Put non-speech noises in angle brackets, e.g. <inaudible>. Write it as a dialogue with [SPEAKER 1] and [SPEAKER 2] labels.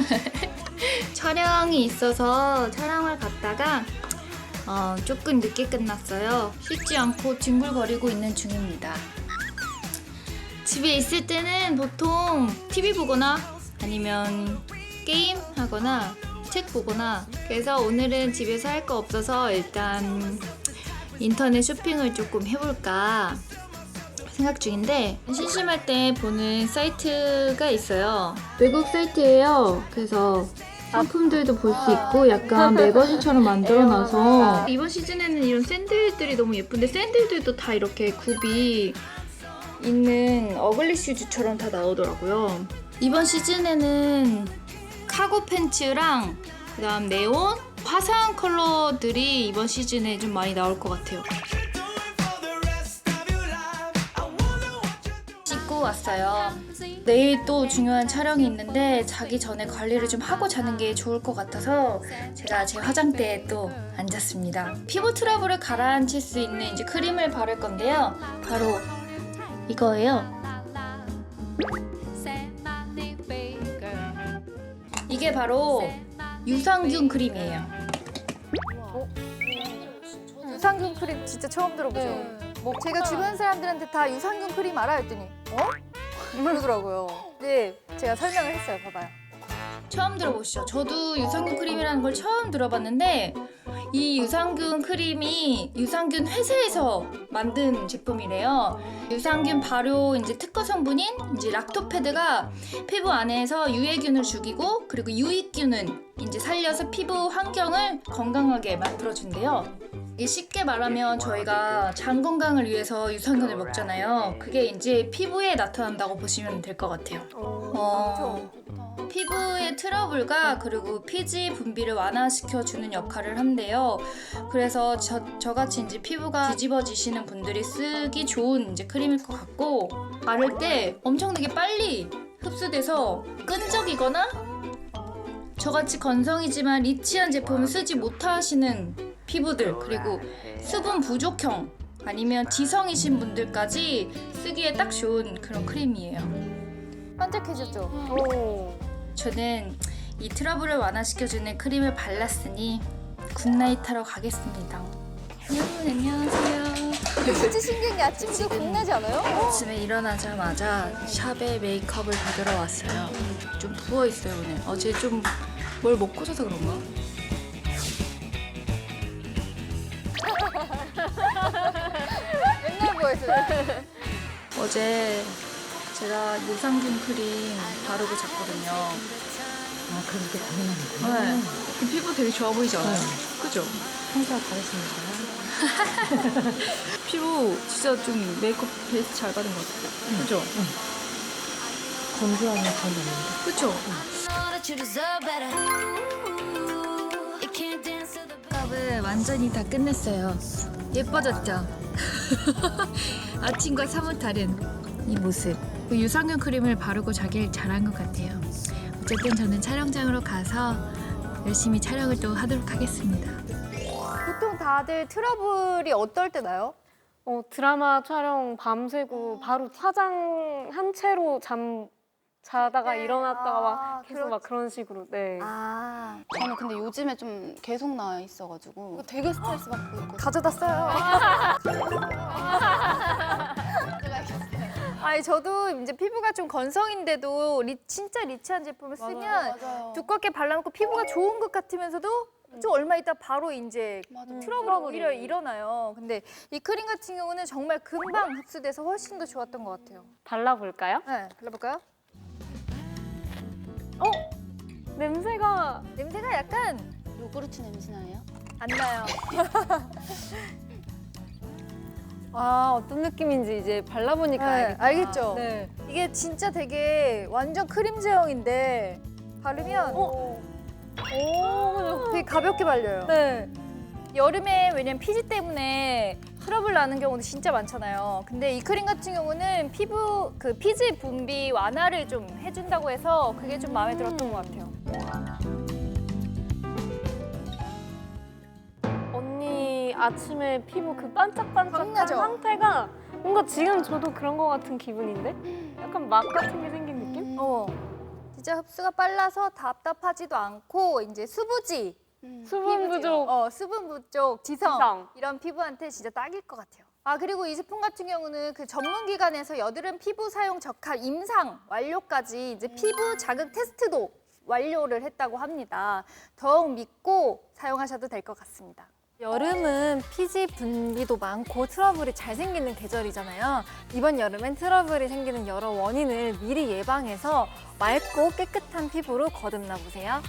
[SPEAKER 1] <laughs> 촬영이 있어서 촬영을 갔다가 어, 조금 늦게 끝났어요. 씻지 않고 뒹굴거리고 있는 중입니다. 집에 있을 때는 보통 TV 보거나 아니면 게임 하거나 책 보거나 그래서 오늘은 집에서 할 거 없어서 일단 인터넷 쇼핑을 조금 해볼까 생각 중인데 심심할 때 보는 사이트가 있어요. 외국 사이트예요. 그래서 상품들도 볼 수 있고 약간 매거진처럼 만들어놔서 <laughs> 이번 시즌에는 이런 샌들들이 너무 예쁜데 샌들들도 다 이렇게 굽이 있는 어글리 슈즈처럼 다 나오더라고요. 이번 시즌에는 카고 팬츠랑 그다음 네온 화사한 컬러들이 이번 시즌에 좀 많이 나올 것 같아요. 왔어요. 내일 또 중요한 촬영이 있는데 자기 전에 관리를 좀 하고 자는 게 좋을 것 같아서 제가 제 화장대에 또 앉았습니다. 피부 트러블을 가라앉힐 수 있는 이제 크림을 바를 건데요. 바로 이거예요. 이게 바로 유산균 크림이에요.
[SPEAKER 2] 유산균 크림 진짜 처음 들어보죠.
[SPEAKER 3] 네.
[SPEAKER 2] 제가 주변 사람들한테 다 유산균 크림 알아 했더니 어? 그러더라고요. 네, 제가 설명을 했어요. 봐봐요.
[SPEAKER 1] 처음 들어보시죠? 저도 유산균 크림이라는 걸 처음 들어봤는데 이 유산균 크림이 유산균 회사에서 만든 제품이래요. 유산균 발효 이제 특허 성분인 이제 락토패드가 피부 안에서 유해균을 죽이고 그리고 유익균은 이제 살려서 피부 환경을 건강하게 만들어 준대요. 쉽게 말하면 저희가 장 건강을 위해서 유산균을 먹잖아요. 그게 이제 피부에 나타난다고 보시면 될 것 같아요. 어, 피부의 트러블과 그리고 피지 분비를 완화시켜 주는 역할을 한대요. 그래서 저, 저같이 이제 피부가 뒤집어지시는 분들이 쓰기 좋은 이제 크림일 것 같고 바를 때 엄청나게 빨리 흡수돼서 끈적이거나 저같이 건성이지만 리치한 제품을 쓰지 못하시는 피부들 그리고 수분 부족형 아니면 지성이신 분들까지 쓰기에 딱 좋은 그런 크림이에요.
[SPEAKER 2] 반짝해졌죠?
[SPEAKER 3] 오.
[SPEAKER 1] 저는 이 트러블을 완화시켜주는 크림을 발랐으니 굿나잇 하러 가겠습니다. 여러분 안녕하세요.
[SPEAKER 2] 진짜 신기한 게 아침부터 겁나지 않아요?
[SPEAKER 1] 아침에 일어나자마자 샵에 메이크업을 받으러 왔어요. 좀 부어 있어요 오늘. 어제 좀 뭘 먹고 자서 그런가?
[SPEAKER 2] 어요. <laughs>
[SPEAKER 1] 어제 제가 유산균 크림 바르고 잤거든요.
[SPEAKER 4] 아, 그럼 이게 당연한
[SPEAKER 1] 네. 그 피부 되게 좋아 보이지 않아요? 그죠?
[SPEAKER 4] 평소와 다르십니까? <laughs>
[SPEAKER 1] 피부 진짜 좀 메이크업 베이스 잘 받은 것 같아요. 그죠?
[SPEAKER 4] 건조함이 전혀 없는데.
[SPEAKER 1] 그쵸? 메이크업을 완전히 다 끝냈어요. 예뻐졌죠? <laughs> 아침과 사뭇 다른 이 모습. 그 유산균 크림을 바르고 자길 잘한 것 같아요. 어쨌든 저는 촬영장으로 가서 열심히 촬영을 또 하도록 하겠습니다.
[SPEAKER 2] 보통 다들 트러블이 어떨 때 나요?
[SPEAKER 3] 어, 드라마 촬영 밤새고 바로 화장 한 채로 잠 자다가
[SPEAKER 2] 네.
[SPEAKER 3] 일어났다가 막
[SPEAKER 2] 아,
[SPEAKER 3] 계속 막
[SPEAKER 2] 그렇지.
[SPEAKER 3] 그런 식으로. 네.
[SPEAKER 2] 아,
[SPEAKER 5] 저는 근데 요즘에 좀 계속 나와 있어가지고 되게 스트레스 받고 있거든요.
[SPEAKER 2] 가져다 써요. <laughs> <laughs> 아니 저도 이제 피부가 좀 건성인데도 리, 진짜 리치한 제품을 쓰면
[SPEAKER 5] 맞아요.
[SPEAKER 2] 두껍게 발라놓고 피부가 좋은 것 같으면서도 좀 얼마 있다 바로 이제. 트러블이 오히려 일어나요. 근데 이 크림 같은 경우는 정말 금방 흡수돼서 훨씬 더 좋았던 것 같아요.
[SPEAKER 3] 발라볼까요?
[SPEAKER 2] 네, 발라볼까요?
[SPEAKER 3] 냄새가
[SPEAKER 2] 냄새가 약간
[SPEAKER 5] 요구르트 냄새 나요?
[SPEAKER 2] 안 나요. <laughs>
[SPEAKER 3] 아 어떤 느낌인지 이제 발라보니까
[SPEAKER 2] 네,
[SPEAKER 3] 알겠다.
[SPEAKER 2] 알겠죠?
[SPEAKER 3] 네.
[SPEAKER 2] 이게 진짜 되게 완전 크림 제형인데 바르면
[SPEAKER 3] 어? 오,
[SPEAKER 2] 되게 가볍게 발려요.
[SPEAKER 3] 네.
[SPEAKER 2] 여름에 왜냐면 피지 때문에 트러블 나는 경우도 진짜 많잖아요. 근데 이 크림 같은 경우는 피부 그 피지 분비 완화를 좀 해준다고 해서 그게 좀 마음에 들었던 것 같아요.
[SPEAKER 3] 언니 아침에 피부 그 반짝반짝한? 상태가 뭔가 지금 저도 그런 것 같은 기분인데? 약간 막 같은 게 생긴 느낌?
[SPEAKER 2] 어, 진짜 흡수가 빨라서 답답하지도 않고 이제 수부지,
[SPEAKER 5] 음.
[SPEAKER 3] 수분 부족.
[SPEAKER 2] 어, 수분 부족, 지성,
[SPEAKER 3] 지성.
[SPEAKER 2] 이런 피부한테 진짜 딱일 것 같아요. 아 그리고 이 제품 같은 경우는 그 전문 기관에서 여드름 피부 사용 적합 임상 완료까지 이제 피부 자극 테스트도 완료를 했다고 합니다. 더욱 믿고 사용하셔도 될 것 같습니다.
[SPEAKER 6] 여름은 피지 분비도 많고 트러블이 잘 생기는 계절이잖아요. 이번 여름엔 트러블이 생기는 여러 원인을 미리 예방해서 맑고 깨끗한 피부로 거듭나 보세요.